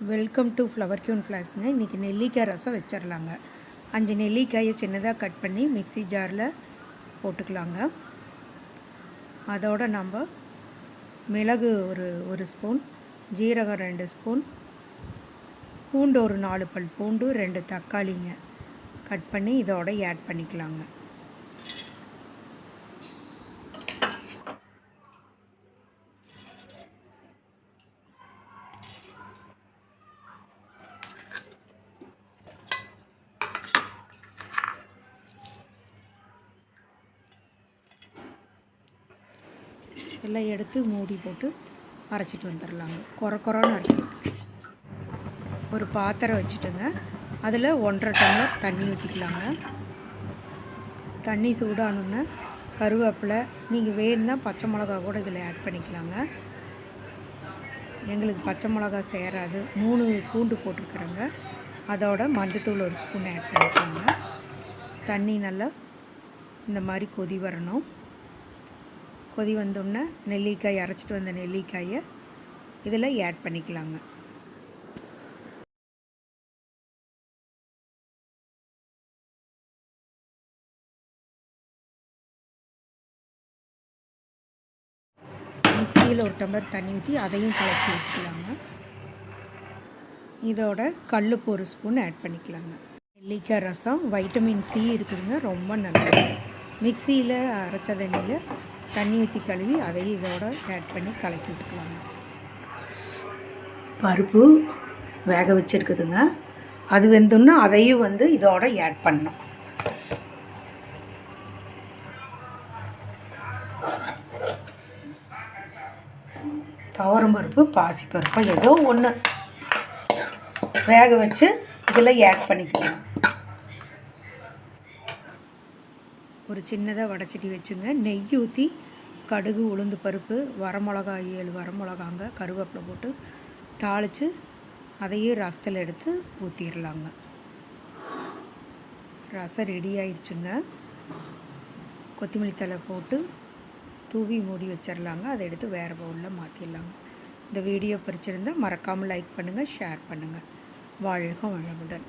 Welcome to flower queen ஃப்ளாக்ஸுங்க இன்றைக்கி நெல்லிக்காய் ரசம் வச்சிடலாங்க அஞ்சு நெல்லிக்காயை சின்னதாக கட் பண்ணி மிக்ஸி ஜாரில் போட்டுக்கலாங்க. அதோட நம்ம மிளகு ஒரு ஒரு ஸ்பூன் ஜீரகம் ரெண்டு ஸ்பூன் பூண்டு ஒரு நாலு பல் பூண்டு ரெண்டு தக்காளிங்க கட் பண்ணி இதோட ஆட் பண்ணிக்கலாங்க. எல்லாம் எடுத்து மூடி போட்டு அரைச்சிட்டு வந்துடலாங்க. குறை குறைன்னு அரைக்கணும். ஒரு பாத்திரம் வச்சுட்டுங்க. அதில் ஒன்றரை டம்ளர் தண்ணி ஊற்றிக்கலாங்க தண்ணி சூடானோன்னே கருவேப்பிலை நீங்கள் வேணும்னா பச்சை மிளகா கூட இதில் ஆட் பண்ணிக்கலாங்க. எங்களுக்கு பச்சை மிளகா சேராது. மூணு பூண்டு போட்டிருக்குறேங்க. அதோட மஞ்சத்தூள் ஒரு ஸ்பூன் ஆட் பண்ணிக்கோங்க. தண்ணி நல்லா இந்த மாதிரி கொதி வரணும். கொதி வந்தோடனே நெல்லிக்காய் அரைச்சிட்டு வந்த நெல்லிக்காயை இதில் ஆட் பண்ணிக்கலாங்க. மிக்சியில் ஒரு டம்ளர் தண்ணி ஊற்றி அதையும் கலக்கி வச்சுக்கலாங்க இதோட கல்லுப்பு ஒரு ஸ்பூன் ஆட் பண்ணிக்கலாங்க. நெல்லிக்காய் ரசம் வைட்டமின் சி இருக்குதுங்க ரொம்ப நல்லது. மிக்சியில் அரைச்ச தண்ணியில் தண்ணி ஊற்றி கழுவி அதையும் இதோட ஆட் பண்ணி கலக்கி விட்டுக்கலாங்க. பருப்பு வேக வச்சுருக்குதுங்க. அது வெந்தோன்னா அதையும் வந்து இதோட ஆட் பண்ணணும். துவரம் பருப்பு பாசி பருப்பு ஏதோ ஒன்று வேக வச்சு இதில் ஆட் பண்ணிக்கலாம் ஒரு சின்னதாக வடைச்சட்டி வச்சுங்க. நெய் ஊற்றி கடுகு உளுந்து பருப்பு வரமிளகா ஏழு வரமிளகாங்க கருவேப்பிலை போட்டு தாளித்து அதையே ரசத்தில் எடுத்து ஊற்றிடலாங்க ரசம் ரெடி ஆயிடுச்சுங்க கொத்தமல்லி தழை போட்டு தூவி மூடி வச்சிடலாங்க அதை எடுத்து வேறு பவுலில் மாற்றிடலாங்க இந்த வீடியோ பிடிச்சிருந்தால் மறக்காமல் லைக் பண்ணுங்கள் ஷேர் பண்ணுங்கள் வாழ்க வளமுடன்.